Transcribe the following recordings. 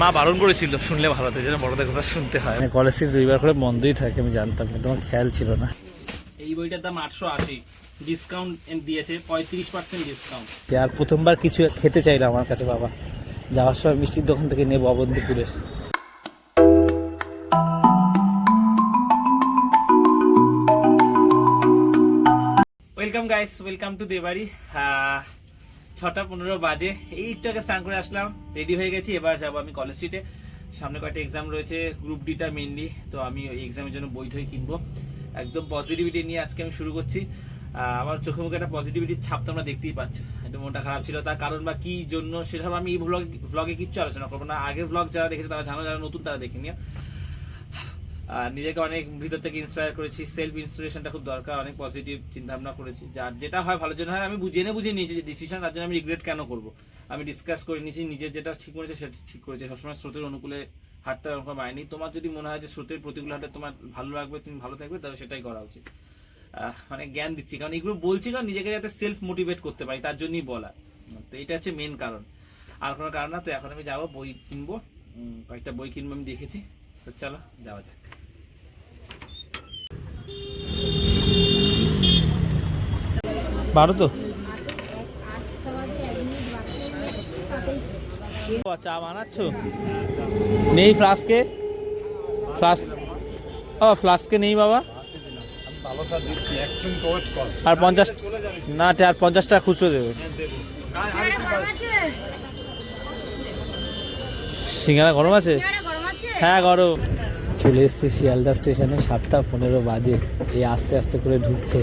মা বারণ করেছিল শুনলে ভালো হতো যেন বড়দের কথা শুনতে হয়। কলেজ স্ট্রিট রবিবার করে বন্ধই থাকে আমি জানতাম কিন্তু আমার খেয়াল ছিল না। এই বইটার দাম আটশো আশি। ডিসকাউন্ট দিয়েছে পঁয়ত্রিশ পার্সেন্ট ডিসকাউন্ট যে আর প্রথমবার কিছু খেতে চাইলো আমার কাছে বাবা। যাওয়ার সময় মিষ্টির দোকান থেকে নেব অবন্তিপুরের ওয়েলকাম গাইস ওয়েলকাম টু দেবাড়ি ছটা পনেরো বাজে। এই একটু আগে স্নান করে আসলাম রেডি হয়ে গেছি, এবার যাব আমি কলেজ স্ট্রিটে সামনে কয়েকটা এক্সাম রয়েছে গ্রুপ ডিটা মেনলি তো আমি ওই এক্সামের জন্য বই টই কিনবো। একদম পজিটিভিটি নিয়ে আজকে আমি শুরু করছি। আমার চোখে মুখে একটা পজিটিভিটির ছাপ তোমরা দেখতেই পাচ্ছ। একটু মনটা খারাপ ছিল, তার কারণ বা কি জন্য, সেসব আমি এই ব্লগ ব্লগে কিচ্ছু আলোচনা করব না। আগের ব্লগ যারা দেখেছে, তারা জানো, যারা নতুন, তারা দেখে আর নিজেকে অনেক ভিতর থেকে ইন্সপায়ার করেছি সেলফ ইন্সপিরেশনটা খুব দরকার, অনেক পজিটিভ চিন্তা ভাবনা করেছি। যার যেটা হয় ভালো জন্য হয়, আমি জেনে বুঝে নিয়েছি যে ডিসিশন তার জন্য আমি রিগ্রেট কেন করব? আমি ডিসকাস করে নিয়েছি, নিজের যেটা ঠিক করেছে সেটা ঠিক করেছে। সবসময় স্রোতের অনুকূলে হাঁটতে ওরকম আইনি তোমার যদি মনে হয় যে স্রোতের প্রতিকূল হাঁটতে তোমার ভালো লাগবে, তুমি ভালো থাকবে, তাহলে সেটাই করা উচিত। মানে জ্ঞান দিচ্ছি, কারণ এগুলো বলছি কারণ নিজেকে যাতে সেলফ মোটিভেট করতে পারি, তার জন্যই বলা। তো এটা হচ্ছে মেন কারণ। আর কোনো কারণ না, তো এখন আমি যাব, বই কিনবো। কয়েকটা বই কিনবো, আমি দেখেছি। চলো, যাওয়া যাক। বারো তো? চা বানাচ্ছ? নেই ফ্লাস্কে? ফ্লাস্ক ও ফ্লাস্কে নেই বাবা। আর পঞ্চাশ না আর পঞ্চাশ টাকা খুচরো দেবে। সিঙ্গারা গরম আছে? হ্যাঁ গরম। চলে এসছি শিয়ালদা স্টেশনে সাতটা পনেরো বাজে। এই আস্তে আস্তে করে ঢুকছে।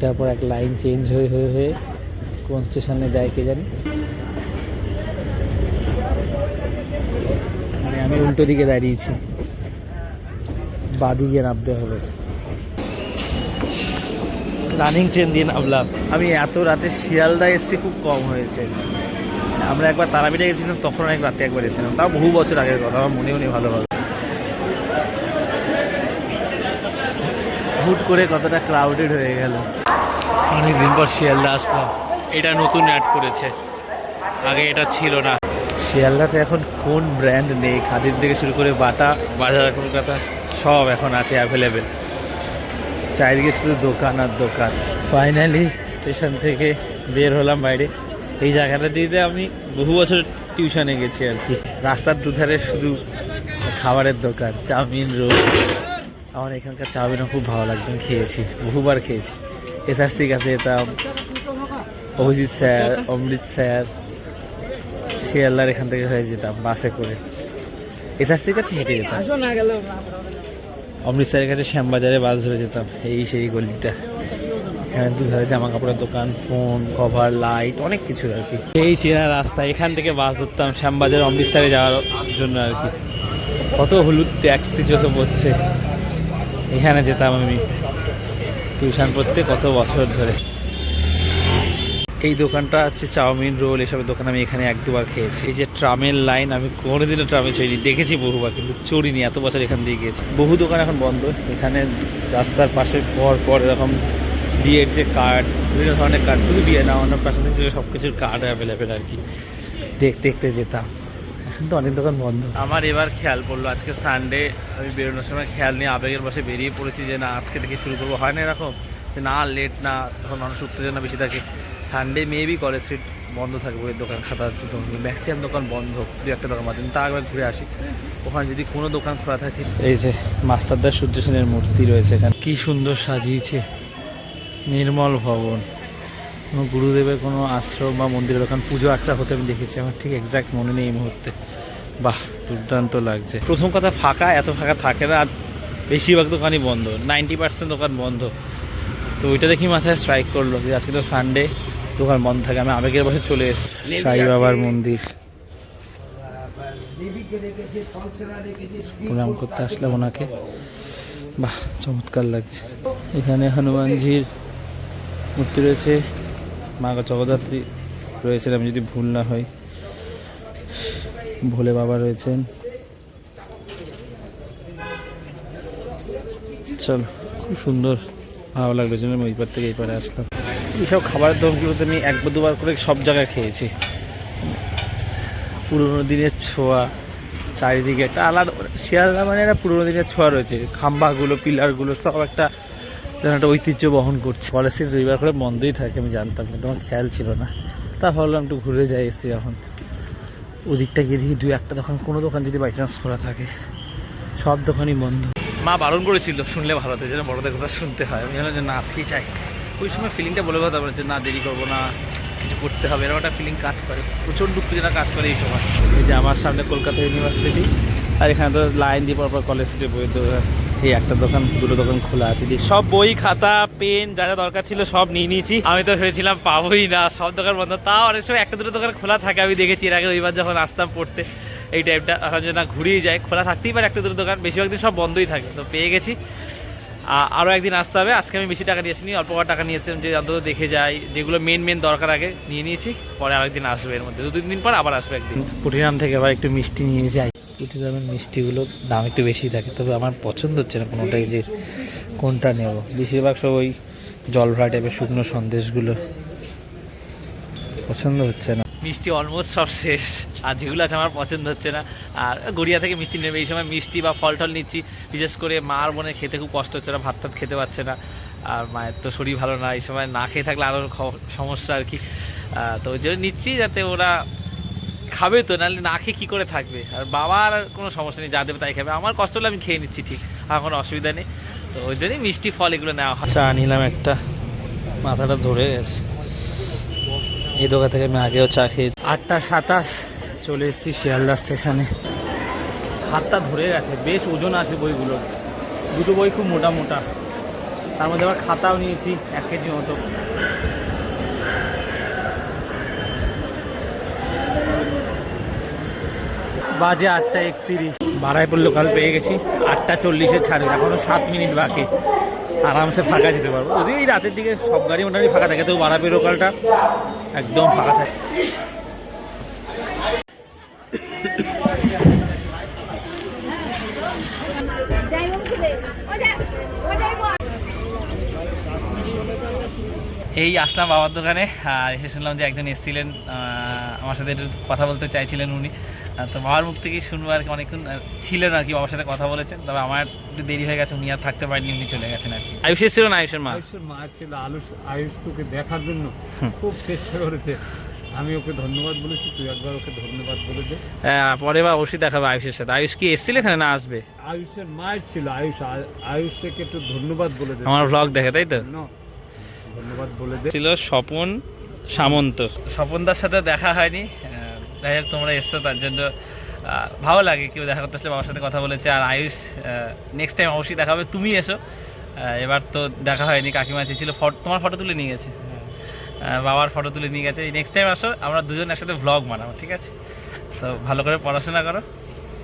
একটার পর এক লাইন চেঞ্জ হয়ে হয়ে হয়ে কোন স্টেশনে যায় কে জানি? মানে আমি উল্টো দিকে দাঁড়িয়েছি। বাদিকে নামতে হবে। রানিং ট্রেন দিয়ে নামলাম। আমি এত রাতে শিয়ালদা এসেছি খুব কম হয়েছে। আমরা একবার তারাপীঠে গেছিলাম তখন অনেক রাতে একবার এসেছিলাম। তাও বহু বছর আগের কথা আমার মনেও নেই ভালোভাবে। হুট করে কতটা ক্রাউডেড হয়ে গেল। অনেক দিন পর শিয়ালদা আসলাম। এটা নতুন অ্যাড করেছে। আগে এটা ছিল না। শিয়ালদাতে এখন কোন ব্র্যান্ড নেই? খাদির থেকে শুরু করে বাটা বাজার কলকাতা সব এখন আছে অ্যাভেলেবেল চারিদিকে শুধু দোকান আর দোকান। ফাইনালি স্টেশন থেকে বের হলাম বাইরে। এই জায়গাটা দিয়ে আমি বহু বছর টিউশনে গেছি আর কি। রাস্তার দুধারে শুধু খাবারের দোকান চাউমিন রোল। আমার এখানকার চাউমিনও খুব ভালো লাগতো। খেয়েছি বহুবার খেয়েছি। এসআরসি কাছে যেতাম অভিজিৎ স্যার, অমৃত স্যার, শিয়ালদার এখান থেকে হয়ে যেতাম বাসে করে। এসআরসির কাছে হেঁটে যেতাম। অমৃতসরের কাছে শ্যামবাজারে বাস ধরে যেতাম, এই সেই গলিটা। এখানে দুধারে জামা কাপড়ের দোকান, ফোন, কভার, লাইট, অনেক কিছু আর কি। এই চেনা রাস্তা, এখান থেকে বাস ধরতাম শ্যামবাজার অমৃতসরে যাওয়ার জন্য আর কি। কত হলুদ ট্যাক্সি চোখে পড়ছে। এখানে যেতাম আমি। টিউশন পড়তে কত বছর ধরে। এই দোকানটা হচ্ছে চাউমিন রোল, এসবের দোকান আমি এখানে এক দুবার খেয়েছি। এই যে ট্রামের লাইন, আমি কোনোদিনও ট্রামে চড়িনি, দেখেছি বহুবার, কিন্তু চড়িনি, এত বছর এখান দিয়ে গিয়েছি। বহু দোকান এখন বন্ধ, এখানে রাস্তার পাশে পর পর এরকম বিয়ের যে কার্ড বিভিন্ন ধরনের কার্ড শুধু বিয়ে না, অন্য ছিল সব কিছুর কার্ড অ্যাভেলেবেল আর কি। দেখতে দেখতে যেতাম। এখন তো অনেক দোকান বন্ধ। আমার এবার খেয়াল পড়ল আজকে সানডে আমি বেরোনোর সময় খেয়াল নিয়ে আবেগের বসে বেরিয়ে পড়েছি যে না আজকে থেকে শুরু করব। হয় না এরকম যে না লেট না তখন মানুষ উত্তেজনা বেশি থাকে। সানডে মেবি কলেজ স্ট্রিট বন্ধ থাকবে ওই দোকান খাতার ম্যাক্সিমাম দোকান বন্ধ দু একটা দোকান বাদ। তা একবার ঘুরে আসি। ওখানে যদি কোনো দোকান খোলা থাকে। এই যে মাস্টারদার সূর্য সেনের মূর্তি রয়েছে এখানে। কী সুন্দর সাজিয়েছে। নির্মল ভবন। কোনো গুরুদেবের কোনো আশ্রম বা মন্দিরের ওখানে পুজো আর্চা হতে আমি দেখেছি আমার ঠিক এক্সাক্ট মনে নেই এই মুহূর্তে। বাহ দুর্দান্ত লাগছে। প্রথম কথা ফাঁকা এত ফাঁকা থাকে না আর বেশিরভাগ দোকানই বন্ধ। নাইনটি পার্সেন্ট দোকান বন্ধ। তো ওইটা দেখি মাথায় স্ট্রাইক করল যে আজকে তো সানডে দোকান বন্ধ থাকে আমি আবেগের বসে চলে এসেছি। সাই বাবার মন্দির। প্রণাম করতে আসলাম ওনাকে। বাহ চমৎকার লাগছে। এখানে হনুমানজির মূর্তি রয়েছে। মা জগদ্ধাত্রী রয়েছেন, আমি যদি ভুল না হয় ভোলে বাবা রয়েছেন। চলো, খুব সুন্দর ভালো লাগল জন্য আমি ওই পার থেকে এই পারে আসলাম। এইসব খাবারের দোকানগুলোতে আমি একবার দুবার করে সব জায়গায় খেয়েছি। পুরোনো দিনের ছোঁয়া, চারিদিকে একটা আলাদা শিয়ালদা মানে একটা পুরোনো দিনের ছোঁয়া রয়েছে। খাম্বাগুলো, পিলারগুলো, সব একটা যেন একটা ঐতিহ্য বহন করছে। কলেজ কলেজের রবিবার করে বন্ধই থাকে আমি জানতাম কিন্তু আমার খেয়াল ছিল না। তা ভাবলাম একটু ঘুরে যাই এসে এখন। ওদিকটা গিয়ে দেখি দু একটা দোকান কোনো দোকান যদি বাই চান্স খোলা থাকে সব দোকানই বন্ধ। মা বারণ করেছিল শুনলে ভালো হতো যেন বড়দের কথা শুনতে হয়। আমি জানো যে না আজকেই চাই ওই সময় ফিলিংটা বলে কথা বলেছে না দেরি করব না কিছু করতে হবে। এরকম একটা ফিলিং কাজ করে প্রচণ্ড উত্তেজনা কাজ করে এই সময়। এই যে আমার সামনে কলকাতা ইউনিভার্সিটি আর এখানে তো লাইন দিয়ে পরপর কলেজ স্ট্রিটে বই এই একটা দোকান, দুটো দোকান খোলা আছে। সব বই, খাতা, পেন, যা যা দরকার ছিল সব নিয়ে নিয়েছি। আমি তো ভেবেছিলাম পাবোই না, সব দোকান বন্ধ। তাও অনেক সময় একটা দুটো দোকান খোলা থাকে, আমি দেখেছি এর আগে ওইবার যখন আসতাম পড়তে, এই টাইমটা এখন যে না ঘুরিয়ে যায়, খোলা থাকতেই পারে একটা দুটো দোকান, বেশিরভাগ দিন সব বন্ধই থাকে। তো পেয়ে গেছি। আরও একদিন আসতে হবে, আজকে আমি বেশি টাকা নিয়ে আসিনি, অল্প টাকা নিয়ে এসেছিলাম, যে অন্তত দেখে যাই, যেগুলো মেন মেন দরকার আগে নিয়ে নিয়েছি, পরে আরেকদিন আসবে এর মধ্যে। দু তিন দিন পর আবার আসবে একদিন। পুটিরাম থেকে আবার একটু মিষ্টি নিয়ে যাই। পুটিরামের মিষ্টিগুলো দাম একটু বেশি থাকে, তবে আমার পছন্দ হচ্ছে না কোনোটাই যে কোনটা নেব। বেশিরভাগ সব ওই জল ভরা টাইপের শুকনো সন্দেশগুলো। পছন্দ হচ্ছে না। মিষ্টি অলমোস্ট সব শেষ। আর যেগুলো আছে আমার পছন্দ হচ্ছে না। আর গড়িয়া থেকে মিষ্টি নেবে, এই সময় মিষ্টি বা ফল টল নিচ্ছি। বিশেষ করে মার বোনের খেতে খুব কষ্ট হচ্ছে না ভাত টাত খেতে পারছে না। আর মায়ের তো শরীর ভালো না, এই সময় না খেয়ে থাকলে আরও সমস্যা আর কি। তো ওই জন্য নিচ্ছি যাতে ওরা খাবে তো নাহলে না খেয়ে কী করে থাকবে? আর বাবার কোনো সমস্যা নেই যা দেবে তাই খাবে। আমার কষ্ট হলে আমি খেয়ে নিচ্ছি ঠিক। আর কোনো অসুবিধা নেই। তো ওই জন্যই মিষ্টি ফল এগুলো নেওয়া হয়। চা নিলাম একটা। মাথাটা ধরে গেছে। এই দোকান থেকে আমি আগেও চা খেয়ে আটটা সাতাশ চলে এসেছি শিয়ালদা স্টেশনে। হাতটা ধরে গেছে বেশ ওজন আছে বইগুলো। দুটো বই খুব মোটা মোটা। তার মধ্যে আবার খাতাও নিয়েছি এক কেজি মতো। বাজে আটটা একত্রিশ। ভাড়ায় পড়ল কাল পেয়ে গেছি, আটটা চল্লিশে ছাড়ে এখনও সাত মিনিট বাকি। আরামসে ফাঁকা যেতে পারব। যদি এই রাতের দিকে সব গাড়ি মোটামুটি ফাঁকা থাকে, তো ভাড়া পেরো কালটা একদম ফাঁকা থাকে। এই আসলাম বাবার দোকানে, আর এসে শুনলাম যে একজন এসেছিলেন আমার সাথে একটু কথা বলতে চাইছিলেন উনি। তো বাবার মুখ থেকেই শুনব আর কি অনেকক্ষণ ছিলেন আর কি বাবার সাথে কথা বলেছেন। তবে আমার একটু দেরি হয়ে গেছে উনি আর থাকতে পারেননি উনি চলে গেছেন আর কি। আয়ুষ ছিল না আয়ুষের মা? আয়ুষের মা ছিল আলুষ আয়ুষ তোকে দেখার জন্য খুব চেষ্টা করেছে। আমি ওকে ধন্যবাদ বলেছি তুই একবার ওকে ধন্যবাদ বলে দে। হ্যাঁ, পরে বা অবশ্যই দেখাবে আয়ুষের সাথে। আয়ুষ কি এসেছিল এখানে না আসবে? আয়ুষের মায়ের ছিল আয়ুষ আয়ুষকে একটু ধন্যবাদ বলে দে। আমার ভ্লগ দেখে তাই তো? ন, ধন্যবাদ বলে দে। ছিল স্বপন সামন্ত। স্বপনদার সাথে দেখা হয়নি যাই হোক, তোমরা এসছো, তার জন্য ভালো লাগে কেউ দেখা করতে আসলে বাবার সাথে কথা বলেছে। আর আয়ুষ নেক্সট টাইম অবশ্যই দেখা হবে তুমি এসো। এবার তো দেখা হয়নি, কাকিমা ছিল ফটো, তোমার ফটো তুলে নিয়ে গেছে। বাবার ফটো তুলে নিয়ে গেছে। নেক্সট টাইম আসো, আমরা দুজন একসাথে ভ্লগ বানাবো, ঠিক আছে? তো ভালো করে পড়াশোনা করো।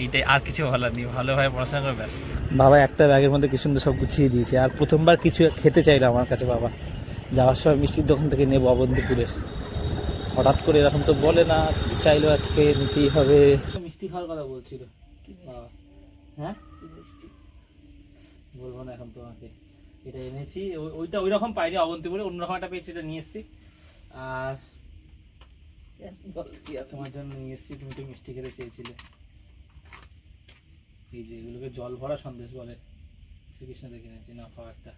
এইটাই, আর কিছু ভালো নেই, ভালোভাবে পড়াশোনা করে, ব্যাস। বাবা একটা ব্যাগের মধ্যে কি সুন্দর সব গুছিয়ে দিয়েছে। আর প্রথমবার কিছু খেতে চাইলো আমার কাছে বাবা। যাওয়ার সময় মিষ্টির দোকান থেকে নেব অবন্তিপুরের। হঠাৎ করে এরকম তো বলে না চাইলো আজকে নিতেই হবে? মিষ্টি খাওয়ার কথা বলছিল। বাবা। হ্যাঁ? বলব না এখন তোমাকে। এটা এনেছি। ওই- ওইটা ওই রকম পাইনি অবন্তিপুরে অন্যরকম একটা পেয়েছি এটা নিয়ে এসেছি। আর তোমার জন্য নিয়ে এসেছি তুমি তো মিষ্টি খেতে চেয়েছিলে। এই যে এগুলোকে জল ভরা সন্দেশ বলে শ্রীকৃষ্ণ দেখে নিয়েছি না খাওয়া একটা।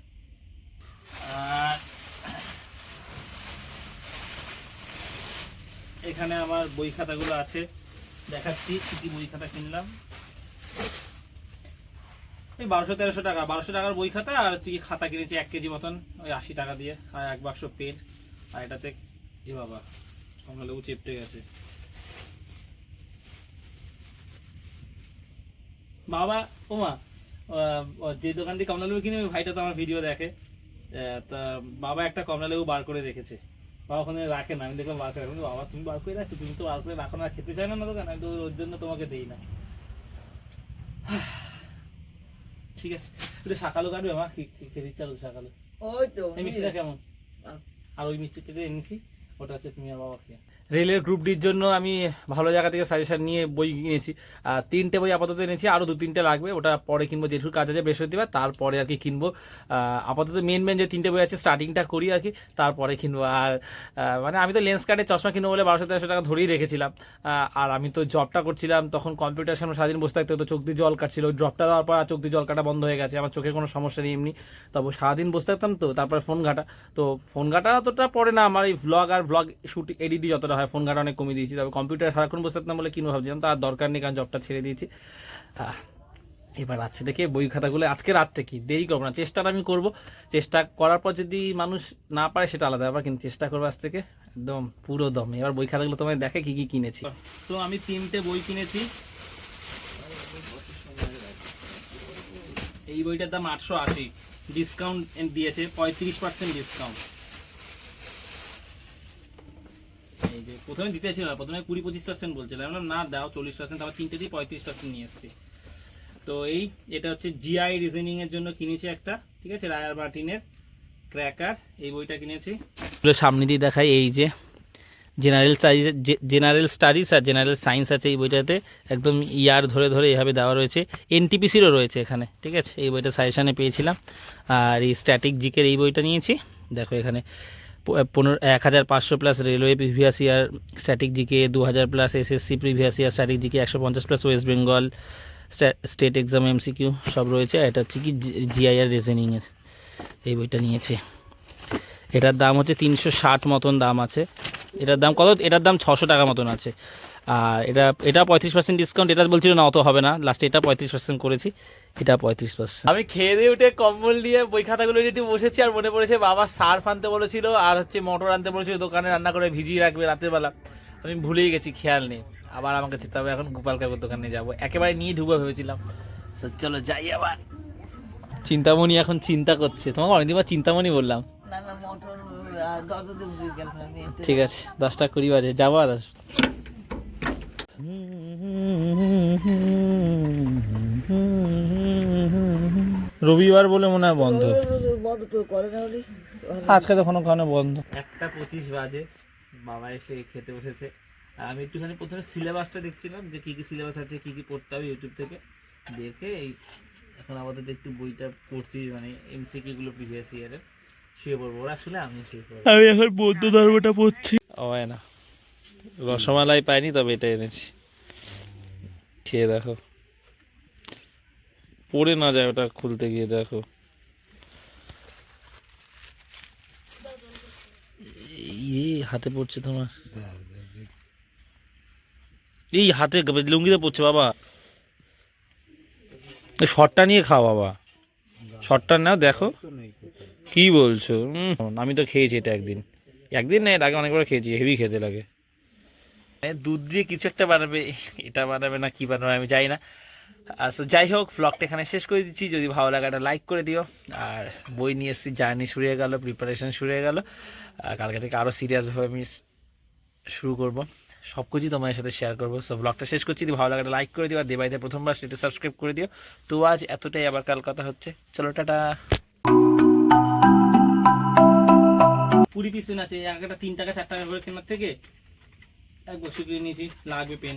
এখানে আমার বই খাতাগুলো আছে। দেখাচ্ছি কি কি বই খাতা কিনলাম। এই বারোশো তেরোশো টাকা। বারোশো টাকার বই খাতা আর হচ্ছে কি খাতা কিনেছি এক কেজি মতন ওই আশি টাকা দিয়ে। আর এক বাক্স পেন। আর এটাতে এ বাবা কমলালেবু চেপটে গেছে। বাবা ওমা আহ, যে দোকান থেকে কমলালেবু কিনে ওই ভাইটা তো আমার ভিডিও দেখে। তা বাবা একটা কমলালেবু বার করে রেখেছে। বাবা ওখানে রাখে না। আমি দেখলাম বার করে রাখে। বাবা তুমি বার করে রাখছো? তুমি তো বার করে রাখো না। খেতে চাই না না দোকান আমি তো ওর জন্য তোমাকে দিই না। ঠিক আছে। একটু সকালও কাটবে মা? খেতে ইচ্ছা করছে সকালে ওই তো মিষ্টিটা কেমন? আর ওই মিষ্টিটা এনেছি। ওটা হচ্ছে তুমি আর বাবা খেয়ে রেলের গ্রুপ ডির জন্য আমি ভালো জায়গা থেকে সাজেশন নিয়ে বই কিনেছি আর তিনটে বই আপাতত এনেছি আরও দু তিনটে লাগবে। ওটা পরে কিনবো, যেটুকু কাজ আছে বৃহস্পতিবার, তারপরে আর কি কিনবো। আপাতত মেন মেন যে তিনটে বই আছে স্টার্টিংটা করি আর কি, তারপরে কিনবো। আর মানে আমি তো লেন্স কার্ডে চশমা কিনবো বলে বারোশো তেরোশো টাকা ধরেই রেখেছিলাম। আর আমি তো জবটা করছিলাম, তখন কম্পিউটার সামনে সারাদিন বসে থাকতে হতো, চোখ দিয়ে জল কাটছিল। ওই ড্রপটা দেওয়ার পর চোখ দিয়ে জল কাটা বন্ধ হয়ে গেছে, আমার চোখে কোনো সমস্যা নেই এমনি। তবে সারাদিন বসে থাকতাম তো, তারপরে ফোন ঘাটা। তো ফোন ঘাটা অতটা পরে না, আমার এই ভ্লগ আর ভ্লগ শুট এডিটই যতটা হয় ফোন ঘাটা অনেক কমিয়ে দিয়েছি। তবে কম্পিউটার সারাক্ষণ বসে থাকতাম বলে কিনবো ভাবছিলাম তার দরকার নেই, কারণ জবটা ছেড়ে দিয়েছি। এবার আছে দেখে বই খাতাগুলো। আজকে রাত থেকে দেরি করব না। চেষ্টাটা আমি করব। চেষ্টা করার পর যদি মানুষ না পারে, সেটা আলাদা ব্যাপার, কিন্তু চেষ্টা করব আজ থেকে। একদম পুরো দম। এবার বই খাতাগুলো তোমায় দেখে কি কি কিনেছি। তো আমি তিনটে বই কিনেছি। এই বইটার দাম আটশো আশি। ডিসকাউন্ট দিয়েছে, পঁয়ত্রিশ পার্সেন্ট ডিসকাউন্ট প্রথমে দিতেছিল না প্রথমে কুড়ি পঁচিশ পার্সেন্ট বলছিল আমি না, দাও চল্লিশ পার্সেন্ট তারপর তিনটে দিয়ে পঁয়ত্রিশ পার্সেন্ট নিয়ে এসছি। তো এই, এটা হচ্ছে জিআই রিজনিং এর জন্য কিনেছি একটা, ঠিক আছে? রায়ার মার্টিনের ক্র্যাকার এই বইটা কিনেছি। সামনে দিয়ে দেখাই, এই যে জেনারেল জেনারেল স্টাডিজ আর জেনারেল সায়েন্স আছে এই বইটাতে, একদম ইয়ার ধরে ধরে এভাবে দেওয়া রয়েছে। এনটিপিসিরও রয়েছে এখানে, ঠিক আছে? এই বইটা সাজেশানে পেয়েছিলাম। আর এই স্ট্যাটিক জিকের এই বইটা নিয়েছি। দেখো এখানে পনেরো, এক হাজার পাঁচশো plus railway previous year static GK দু হাজার plus SSC previous year static GK একশো পঞ্চাশ plus West Bengal state exam MCQ সব রয়েছে। এটা হচ্ছে কি জিআইআর রিজনিংয়ের এই বইটা নিয়েছে। এটার দাম হচ্ছে তিনশো ষাট মতন দাম আছে। এটার দাম কত? এটার দাম ছশো টাকা মতন আছে। আর এটা এটা পঁয়ত্রিশ পার্সেন্ট ডিসকাউন্ট এটা বলছিল না অত হবে না। লাস্টে এটা পঁয়ত্রিশ পার্সেন্ট করেছি এটা পঁয়ত্রিশ পার্সেন্ট আমি খেয়ে দিয়ে উঠে কম্বল নিয়ে বই খাতাগুলো নিয়ে একটু বসেছি আর মনে পড়েছে বাবা সার্ফ আনতে বলেছিল আর হচ্ছে মোটর আনতে বলেছিল দোকানে রান্না করে ভিজিয়ে রাখবে রাতের বেলা। আমি ভুলেই গেছি খেয়াল নেই। আবার আমাকে যেতে হবে এখন গোপাল কাকুর দোকানে যাব। একেবারে নিয়ে ঢুকবো ভেবেছিলাম। তো চলো যাই আবার। চিন্তামণি এখন চিন্তা করছে। তোমাকে অনেকদিন পর চিন্তামণি বললাম। না না মোটর দরজা দিয়ে বুঝিয়ে গেল আমি এতে ঠিক আছে দশটা কুড়ি বাজে যাব আর আসব। রবিবার বলে মনে হয় বন্ধ। বন্ধ তো করে না উনি। আজকে তো কোনো কারণে বন্ধ। একটা পঁচিশ বাজে বাবা এসে খেতে বসেছে। আর আমি একটুখানি প্রথমে সিলেবাসটা দেখছিলাম যে কি কি সিলেবাস আছে কি কি পড়তে হবে ইউটিউব থেকে। দেখে এই এখন আপাতত একটু বইটা পড়ছি মানে এমসিকিউ গুলো প্রিভিয়াস ইয়ারের শুয়ে পড়ব ওরা শুনে আমি শুয়ে পড়ব। আমি এখন বৌদ্ধ ধর্মটা পড়ছি। ও হয় না। রসমালাই পাইনি, তবে এটা এনেছি। খেয়ে দেখো। পড়ে না যায় ওটা খুলতে গিয়ে, দেখো। এই হাতে পড়ছে তোমার। এই হাতে লুঙ্গিতে পড়ছে, বাবা। এই শর্টটা নিয়ে খাও, বাবা। শর্টটা নাও, দেখো। কি বলছো? আমি তো খেয়েছি এটা একদিন। একদিন না, এর আগে অনেকবার খেয়েছি, হেভি খেতে লাগে। দুধ দিয়ে কিছু একটা বানাবে, এটা বানাবে না, কি বানাবে আমি জানি না। so যাই হোক ব্লগটা এখানে শেষ করে দিচ্ছি। যদি ভালো লাগে একটা লাইক করে দিও। আর বই নিয়ে এসেছি জার্নি শুরু হয়ে গেল প্রিপারেশন শুরু হয়ে গেল। কালকে থেকে আরও সিরিয়াসভাবে আমি শুরু করব। সব কিছুই তোমাদের সাথে শেয়ার করব। সো ব্লগটা শেষ করছি। যদি ভালো লাগে লাইক করে দিও, আর দেবাইতে প্রথমবার, সেটা সাবস্ক্রাইব করে দিও। তো আজ এতটাই, আবার কাল কথা হচ্ছে। চলো, টাটা। কুড়ি পিস আছে একটা তিন টাকা, চার টাকা করে কেনার থেকে এক বছর কিনে নিয়েছি লাগবে পেন